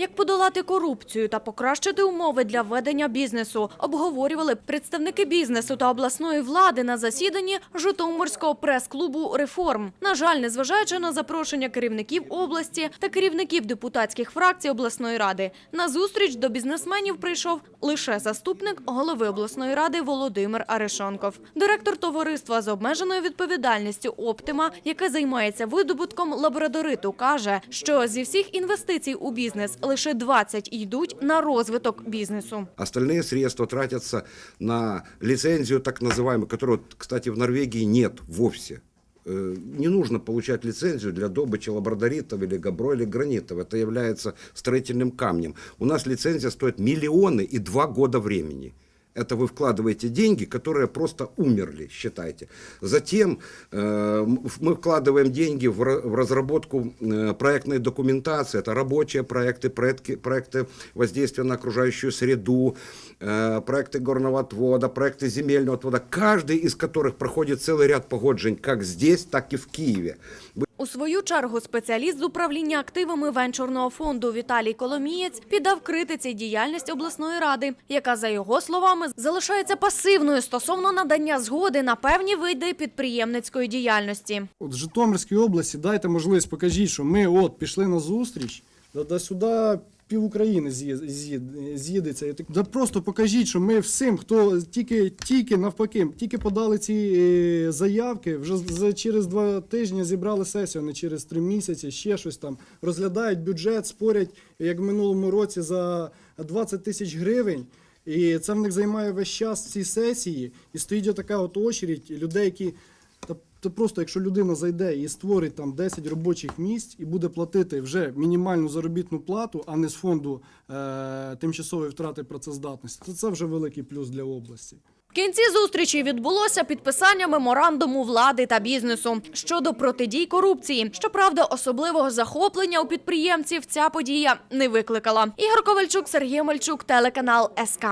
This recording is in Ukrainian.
Як подолати корупцію та покращити умови для ведення бізнесу, обговорювали представники бізнесу та обласної влади на засіданні Житомирського прес-клубу «Реформ». На жаль, незважаючи на запрошення керівників області та керівників депутатських фракцій обласної ради, на зустріч до бізнесменів прийшов лише заступник голови обласної ради Володимир Арешонков. Директор товариства з обмеженою відповідальністю «Оптима», яке займається видобутком лабрадориту, каже, що зі всіх інвестицій у бізнес лише 20 йдуть на розвиток бізнесу. Остальные средства тратятся на лицензию так называемую, которую, вот, кстати, в Норвегии нет вовсе. Э, Не нужно получать лицензию для добычи лабрадоритов или габро или гранитов. Это является строительным камнем. У нас лицензия стоит миллионы и два года времени. Это вы вкладываете деньги, которые просто умерли, считайте. Затем э, мы вкладываем деньги в, в разработку э, проектной документации. Это рабочие проекты, проекты, проекты воздействия на окружающую среду, э, проекты горного отвода, проекты земельного отвода, каждый из которых проходит целый ряд погоджень как здесь, так и в Киеве. У свою чергу спеціаліст з управління активами венчурного фонду Віталій Коломієць піддав критиці діяльність обласної ради, яка, за його словами, залишається пасивною стосовно надання згоди на певні види підприємницької діяльності. От Житомирській області дайте можливість, покажіть, що ми от пішли на зустріч, да сюди пів України з'їд- з'їд- з'їдеться. Да просто покажіть, що ми всім, хто тільки, тільки навпаки, тільки подали ці е, заявки, вже за, через два тижні зібрали сесію, не через три місяці, ще щось там. Розглядають бюджет, спорять, як в минулому році, за 20 тисяч гривень. І це в них займає весь час ці сесії, і стоїть така от очередь людей, які та, та просто якщо людина зайде і створить там 10 робочих місць і буде платити вже мінімальну заробітну плату, а не з фонду е, тимчасової втрати працездатності, то це вже великий плюс для області. В кінці зустрічі відбулося підписання меморандуму влади та бізнесу щодо протидій корупції. Щоправда, особливого захоплення у підприємців ця подія не викликала. Ігор Ковальчук, Сергій Мальчук, телеканал СК.